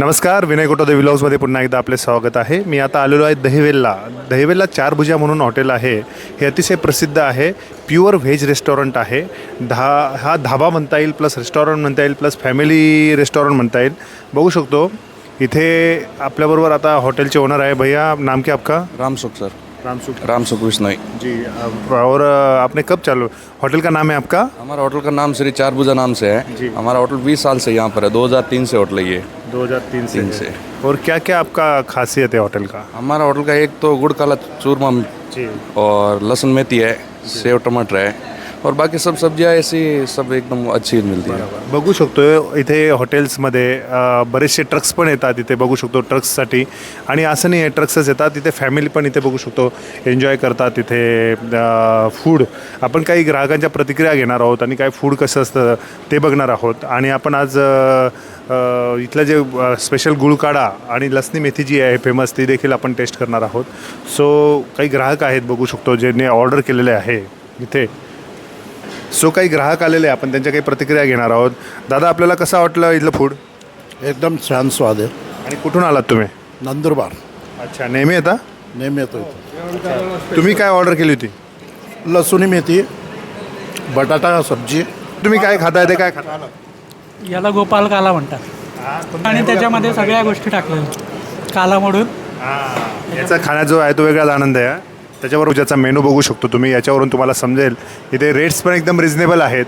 नमस्कार विनय कोटोदे विलॉग्समध्ये पुन्हा एकदा आपले स्वागत आहे. मी आता आलेलो आहे दहिवेलला. दहिवेलला चार भुजा म्हणून हॉटेल आहे. हे अतिशय प्रसिद्ध आहे. प्युअर व्हेज रेस्टॉरंट आहे. धा हा धाबा म्हणता येईल प्लस रेस्टॉरंट म्हणता येईल प्लस फॅमिली रेस्टॉरंट म्हणता येईल. बघू शकतो इथे आपल्याबरोबर आता हॉटेलचे ओनर आहे. भैया नाम क्या आपका? राम सुख सर. रामसुख राम सुख विश्नोई जी और आपने कब चालू होटल का नाम है आपका? हमारा होटल का नाम श्री चार भुजा नाम से जी। है हमारा होटल 20 साल से यहाँ पर है. 2003 से होटल है ये. 2003 से, तीन है। से। और क्या क्या आपका खासियत है होटल का हमारा होटल का एक तो गुड़ काला चूरमा जी और लहसुन मेथी है सेव टमाटर है और बाकी सब सब्जियां ऐसी सब एकदम अच्छी मिलती है। बघू शकतो इथे हॉटेल्समध्ये बरेचसे ट्रक्स पण येतात इथे बघू शकतो ट्रक्ससाठी आणि असं नाही आहे ट्रक्सच येतात तिथे फॅमिली पण इथे बघू शकतो एन्जॉय करतात तिथे फूड आपण काही ग्राहकांच्या प्रतिक्रिया घेणार आहोत आणि काय फूड कसं असतं ते बघणार आहोत. आणि आपण आज इथलं जे स्पेशल गुळकाडा आणि लसणी मेथी जी आहे फेमस ती देखील आपण टेस्ट करणार आहोत. सो काही ग्राहक आहेत बघू शकतो ज्यांनी ऑर्डर केलेले आहे इथे. सो काही ग्राहक आलेले आहे आपण त्यांच्या काही प्रतिक्रिया घेणार आहोत. दादा आपल्याला कसं वाटलं इथलं फूड एकदम छान स्वाद आहे. आणि कुठून आलात तुम्ही? नंदुरबार. अच्छा नेहमी येता? नेहमी येतो इथे. तुम्ही काय ऑर्डर केली होती? लसुणी मेथी बटाटा सब्जी. तुम्ही काय खाताय ते काय खाता याला गोपाल काला म्हणतात. आणि त्याच्यामध्ये सगळ्या गोष्टी टाकल्या काला मोडून याचा खाण्याचा जो आहे तो वेगळाच आनंद आहे हा. त्याच्यावर ज्याचा मेनू बघू शकतो तुम्ही. याच्यावरून तुम्हाला समजेल इथे रेट्स पण एकदम रिजनेबल आहेत.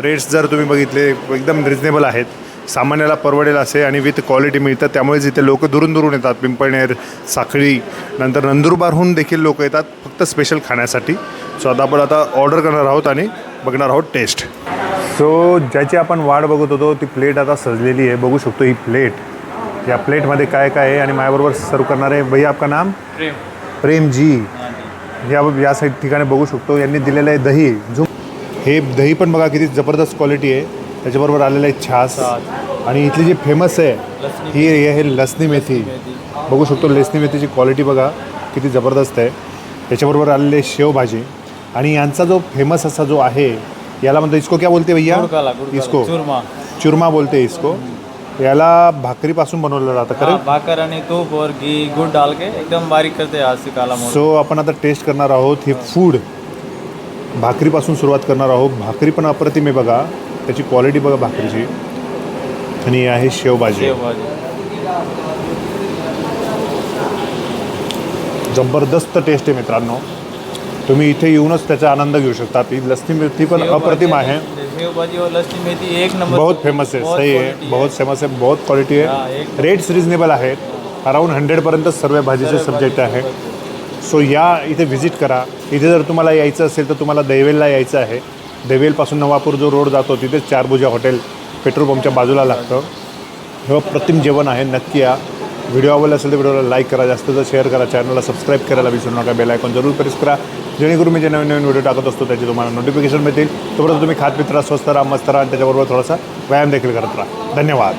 रेट्स जर तुम्ही बघितले एकदम रिजनेबल आहेत. सामान्याला परवडेल असे आणि विथ क्वालिटी मिळतं त्यामुळेच इथे लोक दुरून दुरून येतात. पिंपळनेर साखळी नंतर नंदुरबारहून देखील लोक येतात फक्त स्पेशल खाण्यासाठी. सो आता आपण आता ऑर्डर करणार आहोत आणि बघणार आहोत टेस्ट सो ज्याची आपण वाट बघत होतो ती प्लेट आता सजलेली आहे. बघू शकतो ही प्लेट या प्लेटमध्ये काय काय आहे आणि माझ्याबरोबर सर्व करणार आहे भैया आपका नाम? प्रेम. जी या या साईड ठिकाणी बघू शकतो. यांनी दिलेलं आहे दही. जो हे दही पण बघा किती जबरदस्त क्वालिटी आहे. त्याच्याबरोबर आलेलं आहे छास. आणि इथली जी फेमस आहे ही आहे लसणी मेथी. बघू शकतो लसणी मेथीची क्वालिटी बघा किती जबरदस्त आहे. त्याच्याबरोबर आलेले शेवभाजी. आणि यांचा जो फेमस असा जो आहे याला म्हणतो इसको क्या बोलते भैया? इसको. चुरमा. चुरमा बोलते इसको. याला भाकरीपासून बनवलं जातं हाँ, खरं भाकर आणि तूप और घी गुड़ डाल के एकदम बारीक करते से काला मोड़ सो आपण आता टेस्ट करणार आहोत हे फूड भाकरीपासून सुरुवात करणार आहोत. भाकरी पण अप्रतिम आहे बघा. त्याची क्वालिटी बघा भाकरीची. आणि ही आहे शेवभाजी भाजी. जबरदस्त टेस्ट आहे मित्रांनो. तुम्ही इथे येऊनच त्याचा आनंद घेऊ शकता. ती लसणी मिरची पण अप्रतिम आहे. आणि सेव भाजी और लसणी मेथी एक नंबर. बहुत फेमस है बहुत सही quality है बहुत फेमस है बहुत क्वालिटी हाँ, है एक- रेट्स रिजनेबल आहेत अराऊंड हंड्रेडपर्यंत सर्व भाजीचे सब्जेक्ट आहे. सो या इथे व्हिजिट करा. इथे जर तुम्हाला यायचं असेल तर तुम्हाला दैवेलला यायचं आहे. दैवेलपासून नवापूर जो रोड जातो तिथेच चारभुजा हॉटेल पेट्रोल पंपच्या बाजूला लागतं. हे प्रतिम जेवण आहे. नक्की या. व्हिडिओ आवडला असेल तर व्हिडिओला लाईक करा जास्त जर शेअर करा चॅनलला सबस्क्राईब करायला विसरू नका बेल आयकॉन जरूर प्रेस करा. जेणेकरून मी जे नवीन नवीन व्हिडिओ टाकत असतो त्याचे तुम्हाला नोटिफिकेशन मिळतील. तोपर्यंत तुम्ही खात पित्रा स्वस्त राहा मस्त राहा आणि त्याच्याबरोबर थोडासा व्यायाम देखील करत राहा. धन्यवाद.